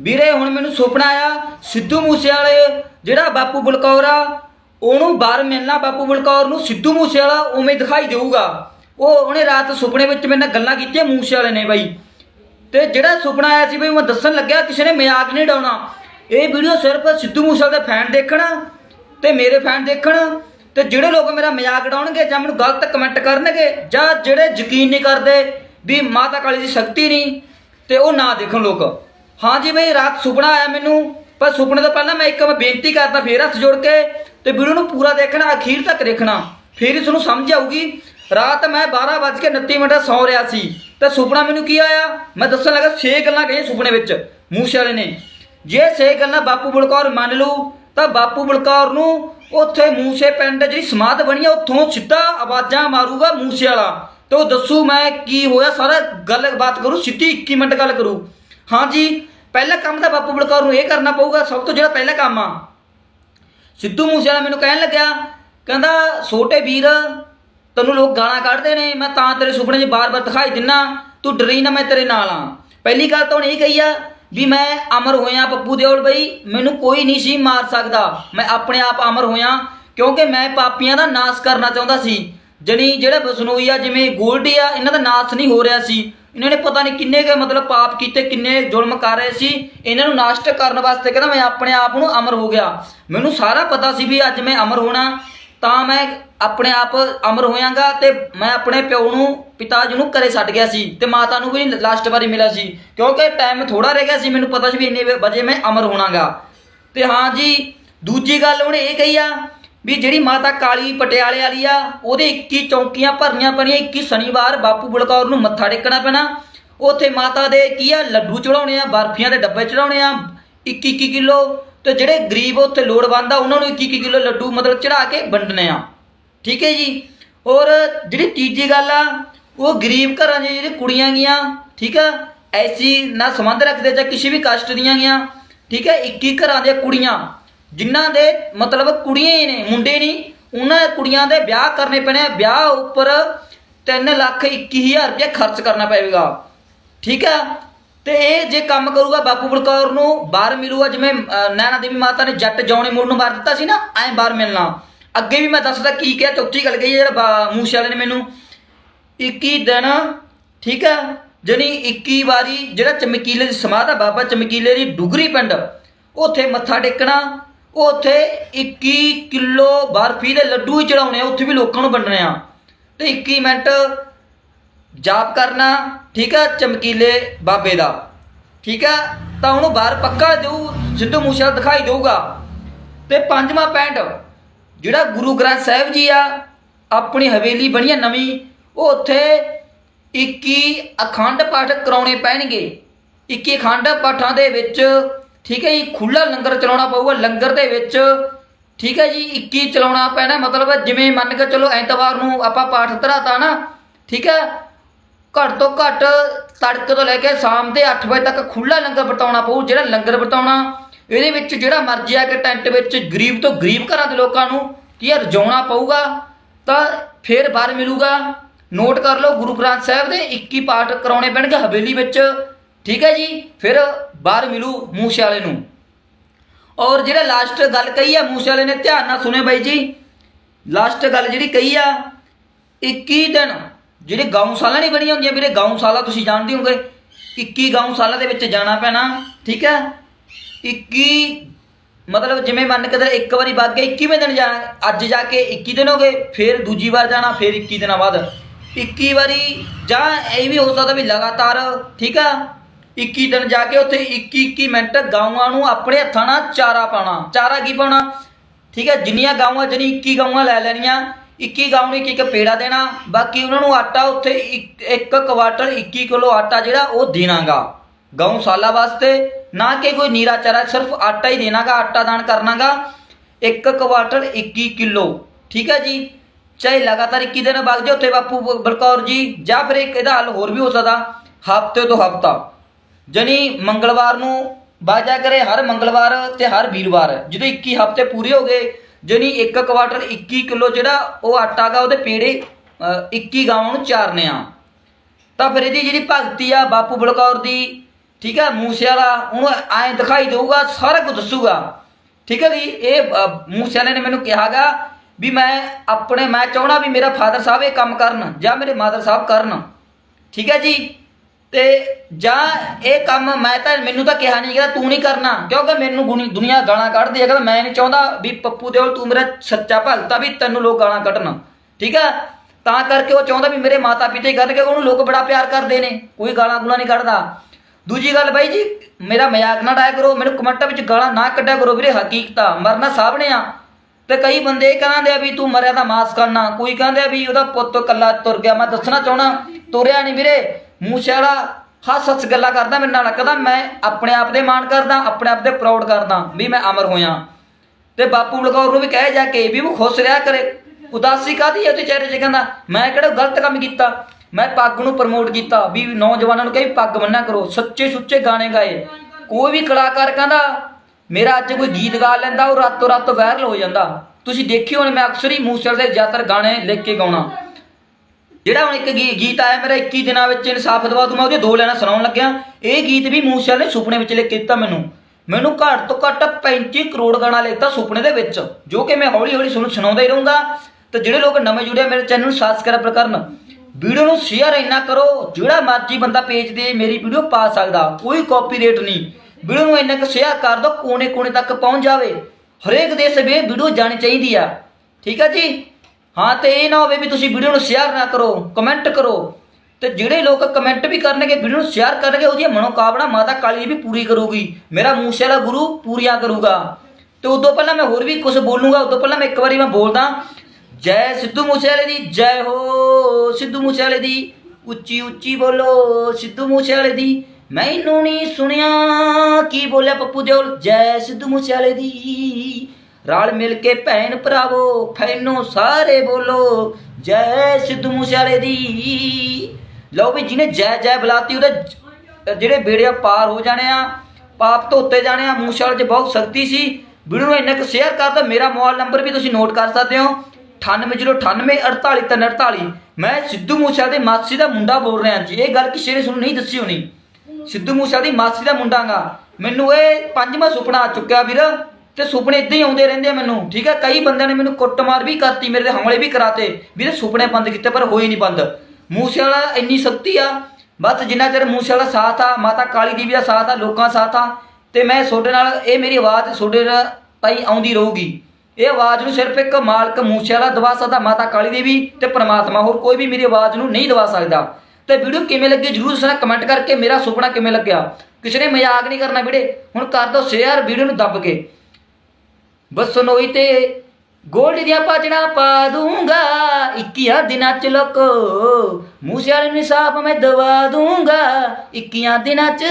ਵੀਰੇ, ਹੁਣ ਮੈਨੂੰ ਸੁਪਨਾ ਆਇਆ, ਸਿੱਧੂ ਮੂਸੇਵਾਲੇ, ਜਿਹੜਾ ਬਾਪੂ ਬਲਕੌਰ ਆ, ਉਹਨੂੰ ਬਾਹਰ ਮਿਲਣਾ, ਬਾਪੂ ਬਲਕੌਰ ਨੂੰ ਸਿੱਧੂ ਮੂਸੇਵਾਲਾ ਉਵੇਂ ਦਿਖਾਈ ਦੇਊਗਾ। ਉਹ ਉਹਨੇ ਰਾਤ ਸੁਪਨੇ ਵਿੱਚ ਮੇਰੇ ਨਾਲ ਗੱਲਾਂ ਕੀਤੀਆਂ ਮੂਸੇਵਾਲੇ ਨੇ ਬਾਈ। ਤੇ ਜਿਹੜਾ ਸੁਪਨਾ ਆਇਆ ਸੀ ਬਈ, ਮੈਂ ਦੱਸਣ ਲੱਗਿਆ, ਕਿਸੇ ਨੇ ਮਜ਼ਾਕ ਨਹੀਂ ਡਾਉਣਾ ਇਹ ਵੀਡੀਓ ਸਿਰਫ ਸਿੱਧੂ ਮੂਸੇਵਾਲੇ ਦੇ ਫੈਨ ਦੇਖਣ ਤੇ ਮੇਰੇ ਫੈਨ ਦੇਖਣ ਤੇ ਜਿਹੜੇ ਲੋਕ ਮੇਰਾ ਮਜ਼ਾਕ ਡਾਉਣਗੇ ਜਾਂ ਮੈਨੂੰ ਗਲਤ ਕਮੈਂਟ ਕਰਨਗੇ ਜਾਂ ਜਿਹੜੇ ਯਕੀਨ ਨਹੀਂ ਕਰਦੇ ਵੀ ਮਾਤਾ ਕਾਲੀ ਦੀ ਸ਼ਕਤੀ ਨਹੀਂ, ਤੇ ਉਹ ਨਾ ਦੇਖਣ ਲੋਕ। ਹਾਂਜੀ ਬਈ, ਰਾਤ ਸੁਪਨਾ ਆਇਆ ਮੈਨੂੰ, ਪਰ ਸੁਪਨੇ ਤੋਂ ਪਹਿਲਾਂ ਮੈਂ ਇੱਕ ਮੈਂ ਬੇਨਤੀ ਕਰਦਾ ਫੇਰ ਹੱਥ ਜੋੜ ਕੇ ਤੇ ਵੀਡੀਓ ਨੂੰ ਪੂਰਾ ਦੇਖਣਾ, ਅਖੀਰ ਤੱਕ ਦੇਖਣਾ, ਫਿਰ ਹੀ ਤੁਹਾਨੂੰ ਸਮਝ ਆਊਗੀ। ਰਾਤ ਮੈਂ 12:29 ਮਿੰਟ ਸੌ ਰਿਹਾ ਸੀ, ਤੇ ਸੁਪਨਾ ਮੈਨੂੰ ਕੀ ਆਇਆ? ਮੈਂ ਦੱਸਣ ਲੱਗਾ ਛੇ ਗੱਲਾਂ ਕਹੀਆਂ ਸੁਪਨੇ ਵਿੱਚ, ਮੂਸੇ ਵਾਲੇ ਨੇ। ਜੇ ਛੇ ਗੱਲਾਂ ਬਾਪੂ ਬਲਕੌਰ ਮੰਨ ਲੂ ਤਾਂ ਬਾਪੂ ਬਲਕੌਰ ਨੂੰ ਉੱਥੇ ਮੂਸੇ ਪਿੰਡ ਜਿਹੜੀ ਸਮਾਧ ਬਣੀ ਆ, ਉੱਥੋਂ ਸਿੱਧਾ ਆਵਾਜ਼ਾਂ ਮਾਰੂਗਾ ਮੂਸੇ ਵਾਲਾ। ਤੇ ਉਹ ਦੱਸੂ ਮੈਂ ਕੀ ਹੋਇਆ, ਸਾਰਾ ਗੱਲਬਾਤ ਕਰੂ, ਸਿੱਧੀ 21 ਮਿੰਟ ਗੱਲ ਕਰੂ। ਹਾਂਜੀ ਪਹਿਲਾ ਕੰਮ ਤਾਂ ਬਾਪੂ ਬਲਕੌਰ ਨੂੰ ਇਹ ਕਰਨਾ ਪਊਗਾ, ਸਭ ਤੋਂ ਜਿਹੜਾ ਪਹਿਲਾ ਕੰਮ ਆ। ਸਿੱਧੂ ਮੂਸੇਵਾਲਾ ਮੈਨੂੰ ਕਹਿਣ ਲੱਗਿਆ, ਕਹਿੰਦਾ, ਛੋਟੇ ਵੀਰ, ਤੈਨੂੰ ਲੋਕ ਗਾਲਾਂ ਕੱਢਦੇ ਨੇ, ਮੈਂ ਤਾਂ ਤੇਰੇ ਸੁਪਨੇ 'ਚ ਬਾਰ-ਬਾਰ ਦਿਖਾਈ ਦਿੰਨਾ, ਤੂੰ ਡਰੀ ਨਾ, ਮੈਂ ਤੇਰੇ ਨਾਲ ਆ। ਪਹਿਲੀ ਗੱਲ ਤਾਂ ਉਹਨੇ ਇਹ ਕਹੀ ਆ ਵੀ ਮੈਂ ਅਮਰ ਹੋਇਆ ਪੱਪੂ ਦਿਓਲ ਬਈ, ਮੈਨੂੰ ਕੋਈ ਨਹੀਂ ਸੀ ਮਾਰ ਸਕਦਾ। ਮੈਂ ਆਪਣੇ ਆਪ ਅਮਰ ਹੋਇਆ, ਕਿਉਂਕਿ ਮੈਂ ਪਾਪੀਆਂ ਦਾ ਨਾਸ਼ ਕਰਨਾ ਚਾਹੁੰਦਾ ਸੀ। ਜਣੀ, ਜਿਹੜੇ ਬਸਨੋਈ ਆ, ਜਿਵੇਂ ਗੋਲਡੀ ਆ, ਇਹਨਾਂ ਦਾ ਨਾਸ਼ ਨਹੀਂ ਹੋ ਰਿਹਾ ਸੀ। ਇਹਨਾਂ ਨੇ ਪਤਾ ਨਹੀਂ ਕਿੰਨੇ ਕੇ ਮਤਲਬ ਪਾਪ ਕੀਤੇ, ਕਿੰਨੇ ਜ਼ੁਲਮ ਕਰ ਰਹੇ ਸੀ। ਇਹਨਾਂ ਨੂੰ ਨਾਸ਼ਟ ਕਰਨ ਵਾਸਤੇ ਕਹਿੰਦਾ ਮੈਂ ਆਪਣੇ ਆਪ ਨੂੰ ਅਮਰ ਹੋ ਗਿਆ। ਮੈਨੂੰ ਸਾਰਾ ਪਤਾ ਸੀ ਵੀ ਅੱਜ ਮੈਂ ਅਮਰ ਹੋਣਾ, ਤਾਂ ਮੈਂ ਆਪਣੇ ਆਪ ਅਮਰ ਹੋਇਆਂਗਾ ਤੇ ਮੈਂ ਆਪਣੇ ਪਿਓ ਨੂੰ, ਪਿਤਾ ਜੀ ਨੂੰ ਘਰੇ ਛੱਡ ਗਿਆ ਸੀ ਤੇ ਮਾਤਾ ਨੂੰ ਵੀ ਲਾਸਟ ਵਾਰੀ ਮਿਲਿਆ ਸੀ। ਕਿਉਂਕਿ ਟਾਈਮ ਥੋੜਾ ਰਹਿ ਗਿਆ ਸੀ, ਮੈਨੂੰ ਪਤਾ ਸੀ ਵੀ ਇੰਨੇ ਵਜੇ ਮੈਂ ਅਮਰ ਹੋਣਾਗਾ। ਤੇ ਹਾਂ ਜੀ, ਦੂਜੀ ਗੱਲ ਉਹਨੇ ਇਹ ਕਹੀ ਆ ਵੀ ਜਿਹੜੀ ਮਾਤਾ ਕਾਲੀ ਪਟਿਆਲੇ ਵਾਲੀ ਆ, ਉਹਦੇ 21 ਚੌਂਕੀਆਂ ਭਰਨੀਆਂ ਪੈਣੀਆਂ 21 ਸ਼ਨੀਵਾਰ ਬਾਪੂ ਬਲਕੌਰ ਨੂੰ ਮੱਥਾ ਟੇਕਣਾ ਪੈਣਾ। ਉੱਥੇ ਮਾਤਾ ਦੇ ਕੀ ਆ, ਲੱਡੂ ਚੜਾਉਣੇ ਆ, ਬਰਫੀਆਂ ਦੇ ਡੱਬੇ ਚੜਾਉਣੇ ਆ 21 21 ਕਿਲੋ। ਤੇ ਜਿਹੜੇ ਗਰੀਬ ਉੱਥੇ ਲੋੜਵੰਦ ਆ, ਉਹਨਾਂ ਨੂੰ 21 21 ਕਿਲੋ ਲੱਡੂ ਮਤਲਬ ਚੜਾ ਕੇ ਵੰਡਣੇ ਆ। ਠੀਕ ਹੈ ਜੀ? ਔਰ ਜਿਹੜੀ ਤੀਜੀ ਗੱਲ ਆ, ਉਹ ਗਰੀਬ ਘਰਾਂ 'ਚ ਜਿਹੜੇ ਕੁੜੀਆਂ ਗੀਆਂ, ਠੀਕ ਆ, ਐਸੀ ਨਾ ਸੰਬੰਧ ਰੱਖਦੇ ਜਾਂ ਕਿਸੇ ਵੀ ਕਾਸਟ ਦੀਆਂ ਗੀਆਂ, ਠੀਕ ਹੈ 21 ਘਰਾਂ ਦੀਆਂ ਕੁੜੀਆਂ। ਜਿਨ੍ਹਾਂ ਦੇ ਮਤਲਬ ਕੁੜੀਆਂ ਹੀ ਨੇ ਮੁੰਡੇ ਨਹੀਂ ਉਹਨਾਂ ਕੁੜੀਆਂ ਦੇ ਵਿਆਹ ਕਰਨੇ ਪੈਣੇ ਵਿਆਹ ਉੱਪਰ 3 ਲੱਖ 21000 ਰੁਪਏ ਖਰਚ ਕਰਨਾ ਪਵੇਗਾ। ਠੀਕ ਹੈ ਤੇ ਇਹ ਜੇ ਕੰਮ ਕਰੂਗਾ ਬਾਪੂ ਬਲਕੌਰ ਨੂੰ ਬਾਹਰ ਮਿਲੂਗਾ ਜਿਵੇਂ ਅਹ, ਨੈਣਾ ਦੇਵੀ ਮਾਤਾ ਨੇ ਜੱਟ ਜੌਣੇ ਮੋੜ ਨੂੰ ਮਾਰ ਦਿੱਤਾ ਸੀ ਨਾ ਐਂ ਬਾਹਰ ਮਿਲਣਾ। ਅੱਗੇ ਵੀ ਮੈਂ ਦੱਸਦਾ ਕੀ ਕਿਹਾ ਚੌਥੀ ਗੱਲ ਕਹੀ ਜਿਹੜਾ ਬਾ- ਮੂਸੇ ਵਾਲੇ ਨੇ ਮੈਨੂੰ। 21 ਦਿਨ ਠੀਕ ਹੈ ਜਣੀ 21 ਵਾਰੀ ਜਿਹੜਾ ਚਮਕੀਲੇ ਦੀ ਸਮਾਧ ਆ ਬਾਬਾ ਚਮਕੀਲੇ ਦੀ ਡੁਗਰੀ ਪਿੰਡ ਉੱਥੇ ਮੱਥਾ ਟੇਕਣਾ ਉੱਥੇ 21 ਕਿਲੋ ਬਰਫੀ ਦੇ ਲੱਡੂ ਹੀ ਚੜਾਉਣੇ ਆ, ਉੱਥੇ ਵੀ ਲੋਕਾਂ ਨੂੰ ਵੰਡਣੇ ਆ। ਤੇ 21 ਮਿੰਟ ਜਾਪ ਕਰਨਾ, ਠੀਕ ਆ, ਚਮਕੀਲੇ ਬਾਬੇ ਦਾ। ਠੀਕ ਆ? ਤਾਂ ਉਹਨੂੰ ਬਾਹਰ ਪੱਕਾ ਦੇਊ, ਸਿੱਧੂ ਮੂਸੇਵਾਲਾ ਦਿਖਾਈ ਦੇਊਗਾ। ਤੇ ਪੰਜਵਾਂ ਪੈਂਟ, ਜਿਹੜਾ ਗੁਰੂ ਗ੍ਰੰਥ ਸਾਹਿਬ ਜੀ ਆ, ਆਪਣੀ ਹਵੇਲੀ ਬਣੀ ਆ ਨਵੀਂ, ਉਹ ਉੱਥੇ 21 ਅਖੰਡ ਪਾਠ ਕਰਾਉਣੇ ਪੈਣਗੇ। 21 ਅਖੰਡ ਪਾਠਾਂ ਦੇ ਵਿੱਚ ਠੀਕ ਹੈ ਜੀ ਖੁੱਲਾ ਲੰਗਰ ਚਲਾਉਣਾ ਪਊਗਾ, ਲੰਗਰ ਦੇ ਵਿੱਚ, ਠੀਕ ਹੈ ਜੀ 21 ਚਲਾਉਣਾ ਪੈਣਾ, ਮਤਲਬ ਜਿਵੇਂ ਮੰਨ ਕੇ ਚਲੋ ਐਤਵਾਰ ਨੂੰ ਆਪਾਂ ਪਾਠ ਧਰਾਤਾ ਨਾ, ਠੀਕ ਹੈ, ਘੱਟ ਤੋਂ ਘੱਟ ਤੜਕੇ ਤੋਂ ਲੈ ਕੇ ਸ਼ਾਮ ਦੇ 8 ਵਜੇ ਤੱਕ ਖੁੱਲਾ ਲੰਗਰ ਵਰਤਾਉਣਾ ਪਊ, ਜਿਹੜਾ ਲੰਗਰ ਵਰਤਾਉਣਾ, ਇਹਦੇ ਵਿੱਚ ਜਿਹੜਾ ਮਰਜ਼ੀ ਆ ਕੇ ਟੈਂਟ ਵਿੱਚ ਗਰੀਬ ਤੋਂ ਗਰੀਬ ਘਰਾਂ ਦੇ ਲੋਕਾਂ ਨੂੰ ਕੀ ਆ, ਰਜਾਉਣਾ ਪਊਗਾ, ਤਾਂ ਫਿਰ ਬਾਹਰ ਮਿਲੂਗਾ, ਨੋਟ ਕਰ ਲਓ ਗੁਰੂ ਗ੍ਰੰਥ ਸਾਹਿਬ ਦੇ 21 ਪਾਠ ਕਰਾਉਣੇ ਪੈਣਗੇ ਹਵੇਲੀ ਵਿੱਚ ਠੀਕ ਹੈ ਜੀ? ਫਿਰ ਬਾਹਰ ਮਿਲੂ ਮੂਸੇ ਵਾਲੇ ਨੂੰ। ਔਰ ਜਿਹੜਾ ਲਾਸਟ ਗੱਲ ਕਹੀ ਆ, ਮੂਸੇ ਵਾਲੇ ਨੇ ਧਿਆਨ ਨਾਲ ਸੁਣਿਓ ਬਾਈ ਜੀ। ਲਾਸਟ ਗੱਲ ਜਿਹੜੀ ਕਹੀ ਆ 21 ਦਿਨ ਜਿਹੜੇ ਗਊਸ਼ਾਲਾ ਨਹੀਂ ਬਣੀਆਂ ਹੁੰਦੀਆਂ, ਵੀਰੇ, ਗਊਸ਼ਾਲਾ ਤੁਸੀਂ ਜਾਣਦੇ ਹੋਗੇ 21 ਗਊਸ਼ਾਲਾ ਦੇ ਵਿੱਚ ਜਾਣਾ ਪੈਣਾ, ਠੀਕ ਹੈ? 21 ਮਤਲਬ ਜਿਵੇਂ ਮੰਨ ਕੇ ਚੱਲ ਇੱਕ ਵਾਰੀ ਵਗ ਗਏ 21ਵੇਂ ਦਿਨ ਜਾਣਾ ਅੱਜ ਜਾ ਕੇ 21 ਦਿਨ ਹੋ ਗਏ, ਫਿਰ ਦੂਜੀ ਵਾਰ ਜਾਣਾ, ਫਿਰ 21 ਦਿਨਾਂ ਬਾਅਦ। 21 ਵਾਰੀ ਜਾਂ ਇਹ ਵੀ ਹੋ ਸਕਦਾ ਵੀ ਲਗਾਤਾਰ, ਠੀਕ ਆ? 21 ਦਿਨ ਜਾ ਕੇ ਉੱਥੇ 21 21 ਮਿੰਟ ਗਾਵਾਂ ਨੂੰ ਆਪਣੇ ਹੱਥਾਂ ਨਾਲ ਚਾਰਾ ਪਾਉਣਾ। ਚਾਰਾ ਕੀ ਪਾਉਣਾ? ਠੀਕ ਹੈ, ਜਿੰਨੀਆਂ ਗਾਵਾਂ ਜਣੀ 21 ਗਾਵਾਂ ਲੈ ਲੈਣੀਆਂ। 21 ਗਾਵਾਂ ਨੂੰ ਇੱਕ ਇੱਕ ਪੇੜਾ ਦੇਣਾ। ਬਾਕੀ ਉਹਨਾਂ ਨੂੰ ਆਟਾ ਉੱਥੇ ਇੱਕ ਇੱਕ ਕੁਆਟਰ 21 ਕਿਲੋ ਆਟਾ ਜਿਹੜਾ ਉਹ ਦੇਣਾਗਾ। ਗਊਸ਼ਾਲਾ ਵਾਸਤੇ ਨਾ ਕਿ ਕੋਈ ਨੀਰਾ ਚਾਰਾ, ਸਿਰਫ ਆਟਾ ਹੀ ਦੇਣਾਗਾ, ਆਟਾ ਦਾਨ ਕਰਨਾਗਾ। ਇੱਕ ਕੁਆਟਰ 21 ਕਿਲੋ। ਠੀਕ ਹੈ ਜੀ? ਚਾਹੇ ਲਗਾਤਾਰ 21 ਦਿਨ ਵਗ ਜਾਓ ਉੱਥੇ ਬਾਪੂ ਬ- ਬਲਕੌਰ ਜੀ, ਜਾਂ ਫਿਰ ਇੱਕ ਇਹਦਾ ਹੱਲ ਹੋਰ ਵੀ ਹੋ ਸਕਦਾ। ਹਫ਼ਤੇ ਤੋਂ ਹਫਤਾ। ਜਣੀ ਮੰਗਲਵਾਰ ਨੂੰ ਬਾਜਾ ਕਰੇ ਹਰ ਮੰਗਲਵਾਰ ਤੇ ਹਰ ਵੀਰਵਾਰ। ਜਦੋਂ 21 ਹਫ਼ਤੇ ਪੂਰੇ ਹੋ ਗਏ ਜਣੀ ਇੱਕ ਕੁਆਟਰ 21 ਕਿਲੋ ਜਿਹੜਾ ਉਹ ਆਟਾ ਗਾ ਉਹਦੇ ਪੇੜੇ ਅ, 21 ਗਾਵਾਂ ਨੂੰ ਚਾਰਨੇ ਆ। ਤਾਂ ਫਿਰ ਇਹਦੀ ਜਿਹੜੀ ਭਗਤੀ ਆ ਬਾਪੂ ਬਲਕੌਰ ਦੀ ਠੀਕ ਹੈ ਮੂਸੇ ਵਾਲਾ ਉਹਨੂੰ ਐਂ ਦਿਖਾਈ ਦੇਊਗਾ ਸਾਰਾ ਕੁਝ ਦੱਸੂਗਾ। ਠੀਕ ਹੈ ਜੀ ਇਹ ਅ, ਮੂਸੇ ਵਾਲੇ ਨੇ ਮੈਨੂੰ ਕਿਹਾਗਾ ਵੀ ਮੈਂ ਆਪਣੇ ਮੈਂ ਚਾਹਣਾ ਵੀ ਮੇਰਾ ਫਾਦਰ ਸਾਹਿਬ ਇਹ ਕੰਮ ਕਰਨ ਜਾਂ ਮੇਰੇ ਮਾਦਰ ਸਾਹਿਬ ਕਰਨ। ਠੀਕ ਹੈ ਜੀ? ਤੇ ਜਾਂ ਇਹ ਕੰਮ ਮੈਂ ਤਾਂ ਮੈਨੂੰ ਤਾਂ ਕਿਹਾ ਨਹੀਂ ਕਿ ਤੂੰ ਨਹੀਂ ਕਰਨਾ, ਕਿਉਂਕਿ ਮੈਨੂੰ ਗੁਣੀ ਦੁਨੀਆ ਗਾਲਾਂ ਕੱਢਦੀ ਹੈ, ਕਹਿੰਦਾ ਮੈਂ ਨਹੀਂ ਚਾਹੁੰਦਾ ਵੀ ਪੱਪੂ ਦੇਵਲ ਤੂੰ ਮੇਰਾ ਸੱਚਾ ਭਗਤਾ ਵੀ ਤੈਨੂੰ ਲੋਕ ਗਾਲਾਂ ਕੱਢਣ। ਠੀਕ ਹੈ ਤਾਂ ਕਰਕੇ ਉਹ ਚਾਹੁੰਦਾ ਵੀ ਮੇਰੇ ਮਾਤਾ ਪਿਤਾ ਹੀ ਕਰਨ ਉਹਨੂੰ ਲੋਕ ਬੜਾ ਪਿਆਰ ਕਰਦੇ ਨੇ, ਕੋਈ ਗਾਲਾਂ ਗੁਲਾਂ ਨਹੀਂ ਕੱਢਦਾ। ਦੂਜੀ ਗੱਲ ਬਾਈ ਜੀ, ਮੇਰਾ ਮਜ਼ਾਕ ਨਾ ਡਾਇਆ ਕਰੋ, ਮੈਨੂੰ ਕਮੈਂਟਾਂ ਵਿੱਚ ਗਾਲਾਂ ਨਾ ਕੱਢਿਆ ਕਰੋ ਵੀਰੇ, ਹਕੀਕਤ ਆ ਮਰਨਾ ਸਾਹਮਣੇ ਆ। ਤੇ ਕਈ ਬੰਦੇ ਇਹ ਕਹਿੰਦੇ ਆ ਵੀ ਤੂੰ ਮਰਿਆ ਦਾ ਮਾਸ ਕਰਨਾ ਕੋਈ ਕਹਿੰਦੇ ਆ ਵੀ ਉਹਦਾ ਪੁੱਤ ਕੱਲਾ ਤੁਰ ਗਿਆ, ਮੈਂ ਦੱਸਣਾ ਚਾਹਣਾ ਤੁਰਿਆ ਨਹੀਂ ਵੀਰੇ। ਮੂਸੇ ਵਾਲਾ ਹੱਸ ਹੱਸ ਗੱਲਾਂ ਕਰਦਾ, ਮੇਰੇ ਨਾਲ ਕਹਿੰਦਾ ਮੈਂ ਆਪਣੇ ਆਪ ਦੇ ਮਾਣ ਕਰਦਾ, ਆਪਣੇ ਆਪ ਦੇ ਪ੍ਰਾਊਡ ਕਰਦਾ, ਵੀ ਮੈਂ ਅਮਰ ਹੋਇਆ। ਤੇ ਬਾਪੂ ਬਲਕੌਰ ਨੂੰ ਵੀ ਕਹੇ ਜਾ ਕੇ ਵੀ ਉਹ ਖੁਸ਼ ਰਿਹਾ ਕਰੇ। ਉਦਾਸੀ ਕਾਦੀ ਹੈ ਉਹਦੇ ਚਿਹਰੇ 'ਚ ਕਹਿੰਦਾ, ਮੈਂ ਕਿਹੜਾ ਗਲਤ ਕੰਮ ਕੀਤਾ? ਮੈਂ ਪੱਗ ਨੂੰ ਪ੍ਰਮੋਟ ਕੀਤਾ, ਵੀ ਨੌਜਵਾਨਾਂ ਨੂੰ ਕਹੀ ਪੱਗ ਬੰਨਿਆ ਕਰੋ, ਸੱਚੇ ਸੁੱਚੇ ਗਾਣੇ ਗਾਏ। ਕੋਈ ਵੀ ਕਲਾਕਾਰ ਕਹਿੰਦਾ, ਮੇਰਾ ਅੱਜ ਕੋਈ ਗੀਤ ਗਾ ਲੈਂਦਾ, ਉਹ ਰਾਤੋਂ ਰਾਤ ਵਾਇਰਲ ਹੋ ਜਾਂਦਾ। ਤੁਸੀਂ ਦੇਖਿਓ ਹੁਣ ਮੈਂ ਅਕਸਰ ਹੀ ਮੂਸੇਵਾਲੇ ਦੇ ਜ਼ਿਆਦਾਤਰ ਗਾਣੇ ਲਿਖ ਕੇ ਗਾਉਣਾ। ਜਿਹੜਾ ਹੁਣ ਇੱਕ ਗੀ- ਗੀਤ ਆਇਆ ਮੇਰਾ 21 ਦਿਨਾਂ ਵਿੱਚ ਇਨਸਾਫ ਦਵਾ ਦੂੰ ਮੈਂ ਉਹਦੇ ਦੋ ਲੈਣਾ ਸੁਣਾਉਣ ਲੱਗਿਆ। ਇਹ ਗੀਤ ਵੀ ਮੂਸੇਵਾਲ ਨੇ ਸੁਪਨੇ ਵਿੱਚ ਲਿਖ ਕੇ ਦਿੱਤਾ ਮੈਨੂੰ। ਮੈਨੂੰ ਘੱਟ ਤੋਂ ਘੱਟ 35 ਕਰੋੜ ਗਾਣਾ ਲਿਖਤਾ ਸੁਪਨੇ ਦੇ ਵਿੱਚ ਜੋ ਕਿ ਮੈਂ ਹੌਲੀ ਹੌਲੀ ਸੁਣ ਸੁਣਾਉਂਦਾ ਹੀ ਰਹੂੰਗਾ। ਤੇ ਜਿਹੜੇ ਲੋਕ ਨਵੇਂ ਜੁੜੇ ਆ, ਮੇਰੇ ਚੈਨਲ ਨੂੰ ਸਬਸਕ੍ਰਾਈਬ ਕਰਨ ਵੀਡੀਓ ਨੂੰ ਸ਼ੇਅਰ ਇੰਨਾ ਕਰੋ ਜਿਹੜਾ ਮਰਜ਼ੀ ਬੰਦਾ ਪੇਜ ਤੇ ਮੇਰੀ ਵੀਡੀਓ ਪਾ ਸਕਦਾ ਕੋਈ ਕਾਪੀਰਾਈਟ ਨਹੀਂ। ਵੀਡੀਓ ਨੂੰ ਇੰਨਾ ਕੁ ਸ਼ੇਅਰ ਕਰ ਦਿਓ ਕੋਨੇ ਕੋਨੇ ਤੱਕ ਪਹੁੰਚ ਜਾਵੇ। ਹਰੇਕ ਦੇਸ਼ ਵਿੱਚ ਵੀਡੀਓ ਜਾਣੀ ਚਾਹੀਦੀ ਆ। ਠੀਕ ਆ ਜੀ? ਹਾਂ ਤੇ ਇਹ ਨਾ ਹੋਵੇ ਵੀ ਤੁਸੀਂ ਵੀਡੀਓ ਨੂੰ ਸ਼ੇਅਰ ਨਾ ਕਰੋ ਕਮੈਂਟ ਕਰੋ। ਤੇ ਜਿਹੜੇ ਲੋਕ ਕਮੈਂਟ ਵੀ ਕਰਨਗੇ, ਵੀਡੀਓ ਨੂੰ ਸ਼ੇਅਰ ਕਰਨਗੇ, ਉਹਦੀਆਂ ਮਨੋਕਾਮਨਾ ਮਾਤਾ ਕਾਲੀ ਵੀ ਪੂਰੀ ਕਰੂਗੀ। ਮੇਰਾ ਮੂਸੇ ਵਾਲਾ ਗੁਰੂ ਪੂਰੀਆਂ ਕਰੂਗਾ। ਤੇ ਉਦੋਂ ਪਹਿਲਾਂ ਮੈਂ ਹੋਰ ਵੀ ਕੁਝ ਬੋਲੂੰਗਾ, ਉਦੋਂ ਪਹਿਲਾਂ ਮੈਂ ਇੱਕ ਵਾਰੀ ਮੈਂ ਬੋਲਦਾ, ਜੈ ਸਿੱਧੂ ਮੂਸੇਵਾਲੇ ਦੀ ਜੈ ਹੋ, ਸਿੱਧੂ ਮੂਸੇਵਾਲੇ ਦੀ ਉੱਚੀ ਉੱਚੀ ਬੋਲੋ, ਸਿੱਧੂ ਮੂਸੇਵਾਲੇ ਦੀ ਮੈਨੂੰ ਨਹੀਂ ਸੁਣਿਆ, ਕੀ ਬੋਲਿਆ ਪੱਪੂ ਦਿਓਲ? ਜੈ ਸਿੱਧੂ ਮੂਸੇਵਾਲੇ ਦੀ ਰਲ ਮਿਲ ਕੇ ਭੈਣ ਭਰਾਵੋ, ਫੈਨੋ ਸਾਰੇ ਬੋਲੋ, ਜੈ ਸਿੱਧੂ ਮੂਸੇਵਾਲੇ ਦੀ। ਲਓ ਵੀ ਜਿਹਨੇ ਜੈ ਜੈ ਬੁਲਾਤੀ, ਉਹਦੇ ਜਿਹੜੇ ਬੇੜਿਆ ਪਾਰ ਹੋ ਜਾਣੇ ਆ, ਪਾਪ ਤੋਂ ਉੱਤੇ ਜਾਣੇ ਆ, ਮੂਸੇਵਾਲੇ 'ਚ ਬਹੁਤ ਸ਼ਕਤੀ ਸੀ। ਵੀਡੀਓ ਨੂੰ ਇੰਨਾ ਕੁ ਸ਼ੇਅਰ ਕਰ ਮੇਰਾ ਮੋਬਾਈਲ ਨੰਬਰ ਵੀ ਤੁਸੀਂ ਨੋਟ ਕਰ ਸਕਦੇ ਹੋ। 9809848348 ਮੈਂ ਸਿੱਧੂ ਮੂਸੇਵਾਲੇ ਦੀ ਮਾਸੀ ਦਾ ਮੁੰਡਾ ਬੋਲ ਰਿਹਾ, ਜੀ। ਇਹ ਗੱਲ ਕਿਸੇ ਨੇ ਤੁਹਾਨੂੰ ਨਹੀਂ ਦੱਸੀ ਹੋਣੀ। ਸਿੱਧੂ ਮੂਸੇਵਾਲੇ ਦੀ ਮਾਸੀ ਦਾ ਮੁੰਡਾਗਾ ਮੈਨੂੰ ਇਹ ਪੰਜਵਾਂ ਸੁਪਨਾ ਆ ਚੁੱਕਿਆ, ਵੀਰ। ਤੇ ਸੁਪਨੇ ਇਦਾਂ ਹੀ ਆਉਂਦੇ ਰਹਿੰਦੇ ਆ ਮੈਨੂੰ, ਠੀਕ ਹੈ ਕਈ ਬੰਦਿਆਂ ਨੇ ਮੈਨੂੰ ਕੁੱਟਮਾਰ ਵੀ ਕਰਤੀ, ਮੇਰੇ ਤੇ ਹਮਲੇ ਵੀ ਕਰਾਤੇ। ਵੀਰੇ ਸੁਪਨੇ ਬੰਦ ਕੀਤੇ, ਪਰ ਹੋਏ ਨਹੀਂ ਬੰਦ। ਮੂਸੇਵਾਲਾ ਇੰਨੀ ਸ਼ਕਤੀ ਆ, ਬਸ ਜਿੰਨਾ ਚਿਰ ਮੂਸੇਵਾਲਾ ਸਾਥ ਆ, ਮਾਤਾ ਕਾਲੀ ਦੇਵੀ ਦਾ ਸਾਥ ਆ, ਲੋਕਾਂ ਦਾ ਸਾਥ ਆ, ਤੇ ਮੈਂ ਤੁਹਾਡੇ ਨਾਲ ਇਹ ਮੇਰੀ ਆਵਾਜ਼ ਤੁਹਾਡੇ ਤਾਈ ਆਉਂਦੀ ਰਹੂਗੀ। ਇਹ ਆਵਾਜ਼ ਨੂੰ ਸਿਰਫ ਇੱਕ ਮਾਲਕ ਮੂਸੇ ਵਾਲਾ ਦਵਾ ਸਕਦਾ, ਮਾਤਾ ਕਾਲੀ ਦੇਵੀ ਤੇ ਪ੍ਰਮਾਤਮਾ, ਹੋਰ ਕੋਈ ਵੀ ਮੇਰੀ ਆਵਾਜ਼ ਨੂੰ ਨਹੀਂ ਦਵਾ ਸਕਦਾ। ਤੇ ਵੀਡੀਓ ਕਿਵੇਂ ਲੱਗੀ ਜਰੂਰ ਦੱਸਣਾ, ਕਮੈਂਟ ਕਰਕੇ ਮੇਰਾ ਸੁਪਨਾ ਕਿਵੇਂ ਲੱਗਿਆ। ਕਿਸੇ ਨੇ ਮਜ਼ਾਕ ਨਹੀਂ ਕਰਨਾ ਵੀਰੇ ਹੁਣ ਕਰ ਦੋ ਸ਼ੇਅਰ ਵੀਡੀਓ ਨੂੰ ਦੱਬ ਕੇ। ਬਸ ਤੇ ਗੋਲਡੀ ਦੀਆਂ ਪਾਜਣਾ ਪਾ ਦੂੰਗਾ 21 ਦਿਨਾਂ ਚ ਲੋਕੋ, ਮੂਸੇ ਵਾਲੇ ਨੂੰ ਸਾਫ਼ ਮੈਂ ਦਵਾ ਦੂੰਗਾ 21 ਦਿਨਾਂ ਚ।